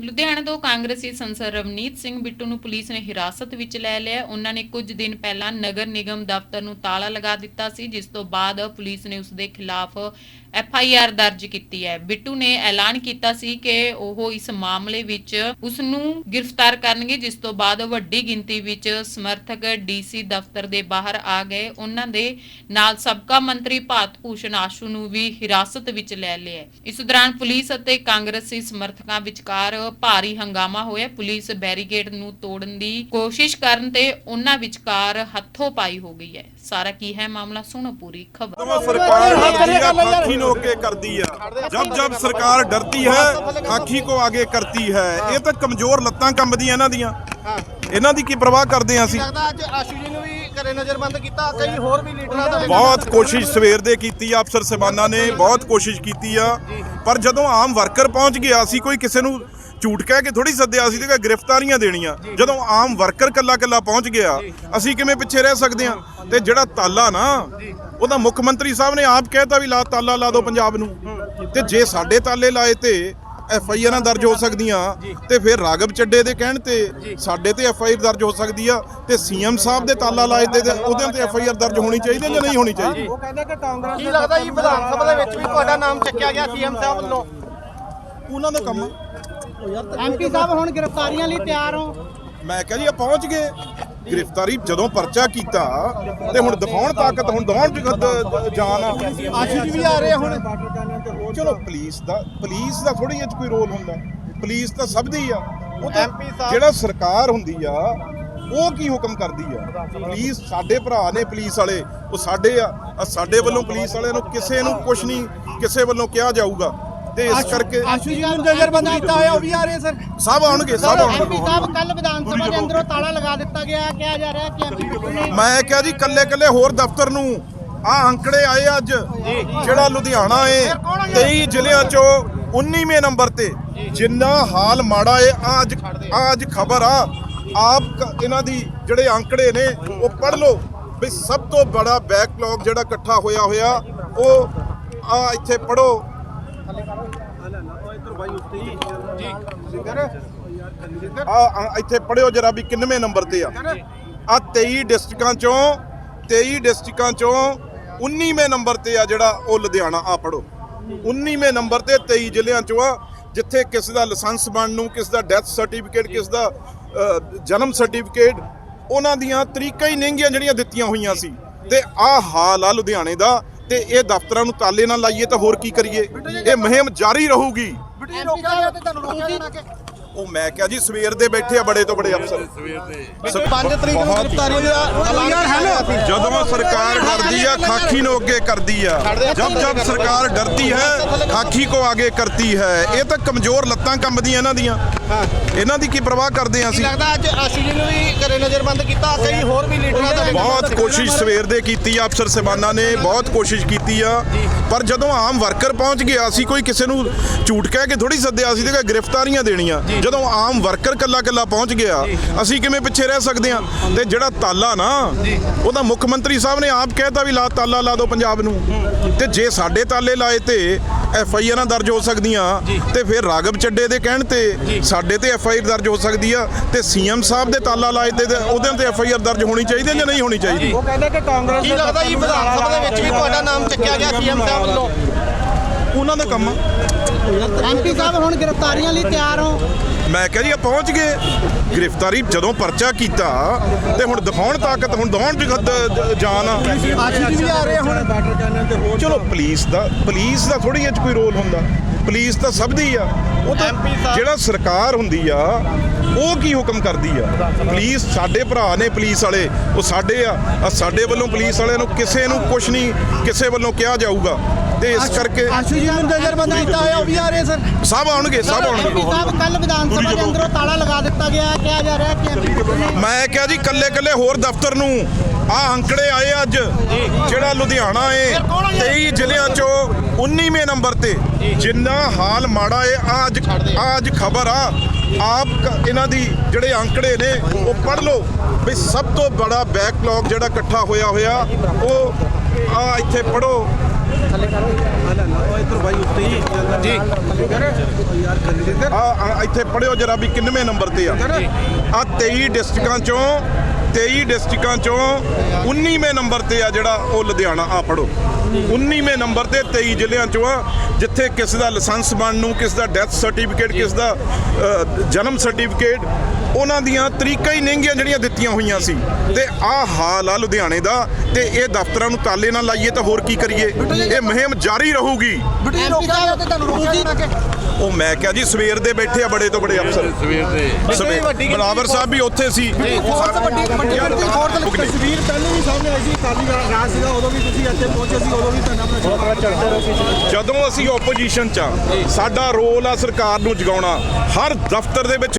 ਲੁਧਿਆਣਾ ਤੋਂ ਕਾਂਗਰਸੀ ਸੰਸਦ ਰਵਨੀਤ ਸਿੰਘ ਬਿੱਟੂ ਨੂੰ ਪੁਲਿਸ ਨੇ ਹਿਰਾਸਤ ਵਿੱਚ ਲੈ ਲਿਆ। ਉਹਨਾਂ ਨੇ ਕੁਝ ਦਿਨ ਪਹਿਲਾਂ ਨਗਰ ਨਿਗਮ ਦਫ਼ਤਰ ਨੂੰ ਤਾਲਾ ਲਗਾ ਦਿੱਤਾ ਸੀ, ਜਿਸ ਤੋਂ ਬਾਅਦ ਪੁਲਿਸ ਨੇ ਉਸ ਦੇ ਖਿਲਾਫ ਐਫ ਆਈ ਆਰ ਦਰਜ ਕੀਤੀ ਹੈ। ਬਿੱਟੂ ਨੇ ਐਲਾਨ ਕੀਤਾ ਸੀ ਕਿ ਉਹ ਇਸ ਮਾਮਲੇ ਵਿੱਚ ਉਸ ਨੂੰ ਗ੍ਰਿਫਤਾਰ ਕਰਨਗੇ, ਜਿਸ ਤੋਂ ਬਾਅਦ ਵੱਡੀ ਗਿਣਤੀ ਵਿੱਚ ਸਮਰਥਕ ਡੀਸੀ ਦਫ਼ਤਰ ਦੇ ਬਾਹਰ ਆ ਗਏ। ਉਹਨਾਂ ਦੇ ਨਾਲ ਸਾਬਕਾ ਮੰਤਰੀ ਭਾਰਤ ਭੂਸ਼ਣ ਆਸ਼ੂ ਨੂੰ ਵੀ ਹਿਰਾਸਤ ਵਿੱਚ ਲੈ ਲਿਆ। ਇਸ ਦੌਰਾਨ ਪੁਲਿਸ ਅਤੇ ਕਾਂਗਰਸੀ ਸਮਰਥਕਾਂ ਵਿਚਕਾਰ ਭਾਰੀ ਹੰਗਾਮਾ ਹੋਇਆ। ਪੁਲਿਸ ਬੈਰੀਗੇਡ ਨੂੰ ਤੋੜਨ ਦੀ ਕੋਸ਼ਿਸ਼ ਕਰਨ ਤੇ ਉਹਨਾਂ ਵਿਚਕਾਰ ਹੱਥੋਂ ਪਾਈ ਹੋ ਗਈ ਹੈ। ਸਾਰਾ ਕੀ ਹੈ ਮਾਮਲਾ ਸੁਣੋ ਪੂਰੀ ਖਬਰ। ਸਰਕਾਰ ਹਾਥੀ ਦਾ ਖਾਖੀ ਕਰਦੀ ਹੈ ਜਦ ਜਦ ਸਰਕਾਰ ਡਰਦੀ ਹੈ ਖਾਖੀ ਕੋ ਅੱਗੇ ਕਰਤੀ ਹੈ। ਇਹ ਤਾਂ ਕਮਜ਼ੋਰ ਲੱਤਾਂ ਕੰਬਦੀਆਂ ਇਹਨਾਂ ਦੀਆਂ। ਇਹਨਾਂ ਦੀ ਕੀ ਪ੍ਰਵਾਹ ਕਰਦੇ ਆ ਅਸੀਂ? ਲੱਗਦਾ ਅੱਜ ਆਸ਼ੂ ਜੀ ਨੂੰ ਵੀ ਘਰੇ ਨਜ਼ਰਬੰਦ ਕੀਤਾ ਕਈ ਹੋਰ ਵੀ ਲੀਡਰਾਂ ਦਾ ਬਹੁਤ ਕੋਸ਼ਿਸ਼ ਸਵੇਰ ਦੇ ਕੀਤੀ ਆ ਅਫਸਰ ਸਬਾਨਾ ਨੇ ਬਹੁਤ ਕੋਸ਼ਿਸ਼ ਕੀਤੀ ਆ। ਪਰ ਜਦੋਂ ਆਮ ਵਰਕਰ ਪਹੁੰਚ ਗਿਆ ਸੀ ਕੋਈ ਕਿਸੇ ਨੂੰ ਝੂਠ ਕਹਿ ਕੇ ਥੋੜੀ ਸੱਦਿਆ ਸੀ ਤੇ ਗ੍ਰਿਫਤਾਰੀਆਂ ਦੇਣੀਆਂ। ਜਦੋਂ ਆਮ ਵਰਕਰ ਕੱਲਾ ਕੱਲਾ ਪਹੁੰਚ ਗਿਆ ਅਸੀਂ ਕਿਵੇਂ ਪਿੱਛੇ ਰਹਿ ਸਕਦੇ ਆ ਤੇ ਜਿਹੜਾ ਤਾਲਾ ਨਾ ਉਹਦਾ ਮੁੱਖ ਮੰਤਰੀ ਸਾਹਿਬ ਨੇ ਆਪ ਕਹਿਤਾ ਵੀ ਲਾ ਤਾਲਾ ਲਾ ਦਿਓ ਪੰਜਾਬ ਨੂੰ। ਤੇ ਜੇ ਸਾਡੇ ਤਾਲੇ ਲਾਏ ਤੇ ਐਫ ਆਈ ਆਰਾਂ ਦਰਜ ਹੋ ਸਕਦੀਆਂ ਤੇ ਫਿਰ ਰਾਗਵ ਚੱਡੇ ਦੇ ਕਹਿਣ ਤੇ ਸਾਡੇ ਤੇ ਐਫ ਆਈ ਆਰ ਦਰਜ ਹੋ ਸਕਦੀ ਆ ਤੇ ਸੀਐਮ ਸਾਹਿਬ ਦੇ ਤਾਲਾ ਲਾਏ ਤੇ ਉਹਦੇ ਤੇ ਐਫ ਆਈ ਆਰ ਦਰਜ ਹੋਣੀ ਚਾਹੀਦੀ ਹੈ ਜਾਂ ਨਹੀਂ ਹੋਣੀ ਚਾਹੀਦੀ? ਉਹ ਕਹਿੰਦੇ ਕਿ ਕਾਂਗਰਸ ਕੀ ਲੱਗਦਾ ਜੀ ਵਿਧਾਨ ਸਭਾ ਦੇ ਵਿੱਚ ਵੀ ਤੁਹਾਡਾ ਨਾਮ ਚੱਕਿਆ ਗਿਆ ਸੀਐਮ ਸਾਹਿਬ ਵੱਲੋਂ? ਉਹਨਾਂ ਦਾ ਕੰਮ। ਐਮਪੀ ਸਾਹਿਬ ਹੁਣ ਗ੍ਰਿਫਤਾਰੀਆਂ ਲਈ ਤਿਆਰ ਹੋ। ਮੈਂ ਕਿਹਾ ਜੀ ਇਹ ਪਹੁੰਚ ਗਏ। ਗ੍ਰਿਫਤਾਰੀ ਜਦੋਂ ਪਰਚਾ ਕੀਤਾ ਤੇ ਹੁਣ ਦਿਖਾਉਣ ਤਾਕਤ ਹੁਣ ਦਿਖਾਉਣ ਚ ਦ- ਜਾਨ ਆ। ਆਸ਼ੂ ਜੀ ਵੀ ਆ ਰਹੇ ਹੁਣ। ਚਲੋ ਪੁਲਿਸ ਦਾ ਪੁਲਿਸ ਦਾ ਥੋੜੀ 'ਚ ਕੋਈ ਰੋਲ ਹੁੰਦਾ। ਪੁਲਿਸ ਤਾਂ ਸਭ ਦੀ ਆ। ਉਹ ਤਾਂ ਜਿਹੜਾ ਸਰਕਾਰ ਹੁੰਦੀ ਆ ਉਹ ਕੀ ਹੁਕਮ ਕਰਦੀ ਆ? ਪੁਲਿਸ ਸਾਡੇ ਭਰਾ ਨੇ ਪੁਲਿਸ ਵਾਲੇ ਉਹ ਸਾਡੇ ਆ। ਸਾਡੇ ਵੱਲੋਂ ਪੁਲਿਸ ਵਾਲਿਆਂ ਨੂੰ ਕਿਸੇ ਨੂੰ ਕੁਝ ਨਹੀਂ ਕਿਸੇ ਵੱਲੋਂ ਕਿਹਾ ਜਾਊਗਾ। ਤੇ ਇਸ ਕਰਕੇ ਆਸ਼ੂ ਜੀ ਨੂੰ ਨਜ਼ਰਬੰਦ ਕੀਤਾ ਹੋਇਆ ਉਹ ਵੀ ਆ ਰਹੇ ਸਰ। ਸਭ ਆਉਣਗੇ ਸਭ ਐਮਪੀ ਆਉਣਗੇ। ਸਾਹਿਬ ਕੱਲ ਵਿਧਾਨ ਸਭਾ ਦੇ ਅੰਦਰੋਂ ਤਾਲਾ ਲਗਾ ਦਿੱਤਾ ਗਿਆ ਕਿਹਾ ਜਾ ਰਿਹਾ ਕਿ ਐਮਪੀ ਨੇ ਮੈਂ ਕਿਹਾ ਜੀ ਕੱਲੇ ਕੱਲੇ ਹੋਰ ਦਫ਼ਤਰ ਨੂੰ ਆ ਅੰਕੜੇ ਆਏ ਅੱਜ ਜਿਹੜਾ ਲੁਧਿਆਣਾ ਏ 23 ਜ਼ਿਲ੍ਹਿਆਂ ਚੋਂ 19ਵੇਂ ਨੰਬਰ ਤੇ। ਜਿੰਨਾ ਹਾਲ ਮਾੜਾ ਏ ਆ ਅੱਜ ਆ ਅੱਜ ਖਬਰ ਆ। ਆਪ ਕ- ਇਹਨਾਂ ਦੀ ਜਿਹੜੇ ਅੰਕੜੇ ਨੇ ਉਹ ਪੜ ਲਓ। ਵੀ ਸਭ ਤੋਂ ਬੜਾ ਬੈਕਲੌਗ ਜਿਹੜਾ ਇਕੱਠਾ ਹੋਇਆ ਹੋਇਆ ਉਹ ਆ ਇੱਥੇ ਪੜੋ ਆ ਇੱਥੇ ਪੜਿਓ ਜਰਾ ਵੀ ਕਿੰਨਵੇਂ ਨੰਬਰ ਤੇ ਆ। ਆ 23 ਡਿਸਟ੍ਰਿਕਾਂ ਚੋਂ 23 ਡਿਸਟ੍ਰਿਕਾਂ ਚੋਂ 19ਵੇਂ ਨੰਬਰ ਤੇ ਆ ਜਿਹੜਾ ਉਹ ਲੁਧਿਆਣਾ ਆ ਪੜੋ 19ਵੇਂ ਨੰਬਰ ਤੇ 23 ਜ਼ਿਲ੍ਹਿਆਂ ਚੋਂ ਆ ਜਿੱਥੇ ਕਿਸ ਦਾ ਲਾਇਸੈਂਸ ਬਣਨ ਨੂੰ ਕਿਸ ਦਾ ਡੈਥ ਸਰਟੀਫਿਕੇਟ ਕਿਸ ਦਾ ਜਨਮ ਸਰਟੀਫਿਕੇਟ ਉਹਨਾਂ ਦੀਆਂ ਤਰੀਕਾਂ ਹੀ ਨਹੀਂਗੀਆਂ ਜਿਹੜੀਆਂ ਦਿੱਤੀਆਂ ਹੋਈਆਂ ਸੀ। ਤੇ ਆ ਹਾਲ ਆ ਲੁਧਿਆਣੇ ਦਾ ਤੇ ਇਹ ਦਫ਼ਤਰਾਂ ਨੂੰ ਤਾਲੇ ਨਾਲ ਲਾਈਏ ਤਾਂ ਹੋਰ ਕੀ ਕਰੀਏ? ਇਹ ਮੁਹਿੰਮ ਜਾਰੀ ਰਹੂਗੀ। ਬਿੱਟੂ ਰੋਕਿਆ ਗਿਆ ਤੇ ਤੁਹਾਨੂੰ ਰੋਕਿਆ ਜਾਣਾ ਕਿ ਉਹ ਮੈਂ ਕਿਹਾ ਜੀ ਸਵੇਰ ਦੇ ਬੈਠੇ ਆ ਬੜੇ ਤੋਂ ਬੜੇ ਅਫਸਰ। 5 ਤਰੀਕ ਨੂੰ ਗ੍ਰਿਫਤਾਰੀ ਦਾ ਹੈਲੋ। ਜਦੋਂ ਸਰਕਾਰ ਡਰਦੀ ਆ ਖਾਕੀ ਨੂੰ ਅੱਗੇ ਕਰਦੀ ਆ। ਜਬ ਜਬ ਸਰਕਾਰ ਡਰਤੀ ਹੈ ਖਾਕੀ ਕੋ ਆਗੇ ਕਰਤੀ ਹੈ। ਇਹ ਤਾਂ ਕਮਜ਼ੋਰ ਲੱਤਾਂ ਕੰਬਦੀਆਂ ਇਹਨਾਂ ਦੀਆਂ। ਇਹਨਾਂ ਦੀ ਕੀ ਪਰਵਾਹ ਕਰਦੇ ਆ ਅਸੀਂ? ਲੱਗਦਾ ਅੱਜ ਆਸ਼ੂ ਜੀ ਨੂੰ ਵੀ ਘਰੇ ਨਜ਼ਰਬੰਦ ਕੀਤਾ ਕਈ ਹੋਰ ਵੀ ਲੀਡਰਾਂ ਦਾ ਬਹੁਤ ਕੋਸ਼ਿਸ਼ ਸਵੇਰ ਦੇ ਕੀਤੀ ਆ ਅਫਸਰ ਸਬਾਨਾ ਨੇ ਬਹੁਤ ਕੋਸ਼ਿਸ਼ ਕੀਤੀ ਆ। ਪਰ ਜਦੋਂ ਆਮ ਵਰਕਰ ਪਹੁੰਚ ਗਿਆ ਸੀ ਕੋਈ ਕਿਸੇ ਨੂੰ ਝੂਠ ਕਹਿ ਕੇ ਥੋੜੀ ਸੱਦਿਆ ਸੀ ਤੇ ਗ੍ਰਿਫਤਾਰੀਆਂ ਦੇਣੀਆਂ। ਜਦੋਂ ਆਮ ਵਰਕਰ ਕੱਲਾ ਕੱਲਾ ਪਹੁੰਚ ਗਿਆ ਅਸੀਂ ਕਿਵੇਂ ਪਿੱਛੇ ਰਹਿ ਸਕਦੇ ਆ ਤੇ ਜਿਹੜਾ ਤਾਲਾ ਨਾ ਉਹਦਾ ਮੁੱਖ ਮੰਤਰੀ ਸਾਹਿਬ ਨੇ ਆਪ ਕਹਿਤਾ ਵੀ ਲਾ ਤਾਲਾ ਲਾ ਦਿਓ ਪੰਜਾਬ ਨੂੰ। ਤੇ ਜੇ ਸਾਡੇ ਤਾਲੇ ਲਾਏ ਤੇ ਐਫ ਆਈ ਆਰਾਂ ਦਰਜ ਹੋ ਸਕਦੀਆਂ ਤੇ ਫਿਰ ਰਾਗਵ ਚੱਡੇ ਦੇ ਕਹਿਣ ਤੇ ਸਾਡੇ ਤੇ ਐਫ ਆਈ ਆਰ ਦਰਜ ਹੋ ਸਕਦੀ ਆ ਤੇ ਸੀਐਮ ਸਾਹਿਬ ਦੇ ਤਾਲਾ ਲਾਏ ਤੇ ਉਹਦੇ ਤੇ ਐਫ ਆਈ ਆਰ ਦਰਜ ਹੋਣੀ ਚਾਹੀਦੀ ਹੈ ਜਾਂ ਨਹੀਂ ਹੋਣੀ ਚਾਹੀਦੀ? ਉਹ ਕਹਿੰਦੇ ਕਿ ਕਾਂਗਰਸ ਕੀ ਲੱਗਦਾ ਜੀ ਵਿਧਾਨ ਸਭਾ ਦੇ ਵਿੱਚ ਵੀ ਤੁਹਾਡਾ ਨਾਮ ਚੱਕਿਆ ਗਿਆ ਸੀਐਮ ਸਾਹਿਬ ਵੱਲੋਂ? ਉਹਨਾਂ ਦਾ ਕੰਮ ਆ। ਐਮਪੀ ਸਾਹਿਬ ਹੁਣ ਗ੍ਰਿਫਤਾਰੀਆਂ ਲਈ ਤਿਆਰ ਹੋ। ਮੈਂ ਕਿਹਾ ਜੀ ਇਹ ਪਹੁੰਚ ਗਏ। ਗ੍ਰਿਫਤਾਰੀ ਜਦੋਂ ਪਰਚਾ ਕੀਤਾ ਤੇ ਹੁਣ ਦਿਖਾਉਣ ਤਾਕਤ ਹੁਣ ਦਿਖਾਉਣ ਦ- ਜਾਨ ਆ। ਆਸ਼ੂ ਜੀ ਵੀ ਆ ਰਹੇ ਆ ਹੁਣ। ਚਲੋ ਪੁਲਿਸ ਦਾ ਪੁਲਿਸ ਦਾ ਥੋੜੀ 'ਚ ਕੋਈ ਰੋਲ ਹੁੰਦਾ। ਪੁਲਿਸ ਤਾਂ ਸਭ ਦੀ ਆ। ਉਹ ਤਾਂ ਜਿਹੜਾ ਸਰਕਾਰ ਹੁੰਦੀ ਆ ਉਹ ਕੀ ਹੁਕਮ ਕਰਦੀ ਆ? ਪੁਲਿਸ ਸਾਡੇ ਭਰਾ ਨੇ ਪੁਲਿਸ ਵਾਲੇ ਉਹ ਸਾਡੇ ਆ। ਸਾਡੇ ਵੱਲੋਂ ਪੁਲਿਸ ਵਾਲਿਆਂ ਨੂੰ ਕਿਸੇ ਨੂੰ ਕੁਝ ਨਹੀਂ ਕਿਸੇ ਵੱਲੋਂ ਕਿਹਾ ਜਾਊਗਾ। ਤੇ ਇਸ ਕਰਕੇ ਆਸ਼ੂ ਜੀ ਨੂੰ ਨਜ਼ਰਬੰਦ ਕੀਤਾ ਹੋਇਆ ਉਹ ਵੀ ਆ ਰਹੇ ਸਰ ਸਭ ਆਉਣਗੇ ਸਭ ਆਉਣਗੇ। ਸਾਹਿਬ ਕੱਲ ਵਿਧਾਨ ਸਭਾ ਦੇ ਅੰਦਰੋਂ ਤਾਲਾ ਲਗਾ ਦਿੱਤਾ ਗਿਆ ਕਿਹਾ ਜਾ ਰਿਹਾ ਕਿ ਮੈਂ ਕਿਹਾ ਜੀ ਕੱਲੇ ਕੱਲੇ ਹੋਰ ਦਫ਼ਤਰ ਨੂੰ ਆ ਅੰਕੜੇ ਆਏ ਅੱਜ ਜਿਹੜਾ ਲੁਧਿਆਣਾ ਏ 23 ਜ਼ਿਲ੍ਹਿਆਂ ਚੋਂ 19ਵੇਂ ਨੰਬਰ ਤੇ। ਜਿੰਨਾ ਹਾਲ ਮਾੜਾ ਏ ਆ ਅੱਜ ਆ ਅੱਜ ਖਬਰ ਆ। ਆਪ ਇਹਨਾਂ ਦੀ ਜਿਹੜੇ ਅੰਕੜੇ ਨੇ ਉਹ ਪੜ ਲਓ ਵੀ ਸਭ ਤੋਂ ਬੜਾ ਬੈਕਲੌਗ ਜਿਹੜਾ ਇਕੱਠਾ ਹੋਇਆ ਹੋਇਆ ਉਹ ਆ ਇੱਥੇ ਪੜੋ ਇੱਥੇ ਪੜਿਓ ਜਰਾ ਵੀ ਕਿੰਨਵੇਂ ਨੰਬਰ ਤੇ ਆ। ਆ 23 ਡਿਸਟ੍ਰਿਕਾਂ ਚੋਂ 23 ਡਿਸਟ੍ਰਿਕਾਂ ਚੋਂ 19ਵੇਂ ਨੰਬਰ ਤੇ ਆ ਜਿਹੜਾ ਉਹ ਲੁਧਿਆਣਾ ਆ ਪੜੋ 19ਵੇਂ ਨੰਬਰ ਤੇ 23 ਜ਼ਿਲ੍ਹਿਆਂ ਚੋਂ ਆ, ਜਿੱਥੇ ਕਿਸ ਦਾ ਲਾਇਸੈਂਸ ਬਣਨ ਨੂੰ ਕਿਸ ਦਾ ਡੈਥ ਸਰਟੀਫਿਕੇਟ, ਕਿਸ ਦਾ ਜਨਮ ਸਰਟੀਫਿਕੇਟ, ਉਹਨਾਂ ਦੀਆਂ ਤਰੀਕਾਂ ਹੀ ਨਹੀਂਗੀਆਂ ਜਿਹੜੀਆਂ ਦਿੱਤੀਆਂ ਹੋਈਆਂ ਸੀ। ਤੇ ਆਹ ਹਾਲ ਆ ਲੁਧਿਆਣੇ ਦਾ, ਤੇ ਇਹ ਦਫ਼ਤਰਾਂ ਨੂੰ ਤਾਲੇ ਨਾਲ ਲਾਈਏ ਤਾਂ ਹੋਰ ਕੀ ਕਰੀਏ? ਇਹ ਮੁਹਿੰਮ ਜਾਰੀ ਰਹੂਗੀ। ਉਹ ਮੈਂ ਕਿਹਾ ਜੀ ਸਵੇਰ ਦੇ ਬੈਠੇ ਆ ਬੜੇ ਤੋਂ ਬੜੇ ਅਫਸਰ। ਸਵੇਰ ਦੇ। ਸਵੇਰ ਬਰਾਬਰ ਸਾਹਿਬ ਵੀ ਉੱਥੇ ਸੀ। ਫੋਰਸ ਵੱਡੀ ਵੱਡੀ ਵੱਡੀ ਫੋਰਸ ਲੱਗੀ ਤਸਵੀਰ ਪਹਿਲੇ ਵੀ ਸਾਹਮਣੇ ਆਈ ਸੀ ਕਾਲੀ ਰਾਜ ਸੀਗਾ ਉਦੋਂ ਵੀ ਤੁਸੀਂ ਇੱਥੇ ਪਹੁੰਚੇ ਸੀ ਉਦੋਂ ਵੀ ਤੁਹਾਨੂੰ ਆਪਣਾ ਜਦੋਂ ਅਸੀਂ ਆਪੋਜੀਸ਼ਨ ਚ ਆ ਸਾਡਾ ਰੋਲ ਆ ਸਰਕਾਰ ਨੂੰ ਜਗਾਉਣਾ। ਹਰ ਦਫ਼ਤਰ ਦੇ ਵਿੱਚ